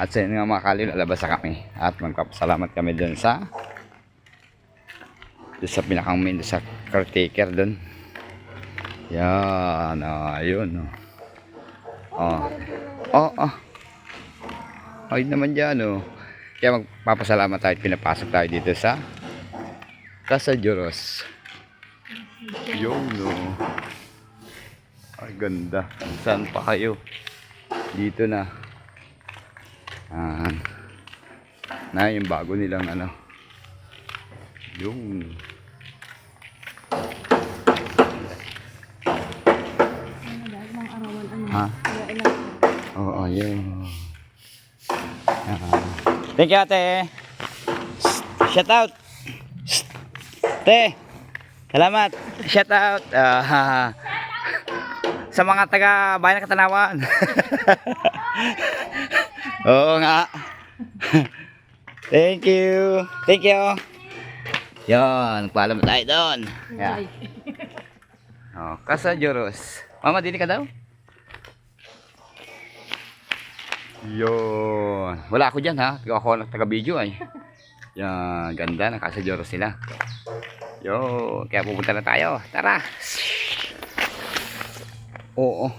At sa inyo nga mga kaliw, lalabas na kami. At magpapasalamat kami dun sa dun sa pinakang main, sa caretaker dun. Yan, ah, ayun. Oh. Oh, oh. oh. Ay naman dyan, oh. Kaya magpapasalamat tayo at pinapasok tayo dito sa Casa Joros. Yun, no. Ay, ganda. Saan pa kayo? Dito na. Ah. Na yung bago nilang ano. Yung. Ha? Oo, yun. Ah. Thank you, ate. Shout out. Te. Salamat. Shout out. Ah, sa mga taga bayan ng Katanawan. Oo nga. Thank you. Thank you. Yan, paalam na tayo doon. Yeah. Oh, Casa Joros. Mama, dini ka daw? Yun. Wala ako dyan ha. Ikaw ako ang taga-video ay. Yan, ganda ng Casa Joros sila. Yun. Kaya pupunta na tayo. Tara. Oo.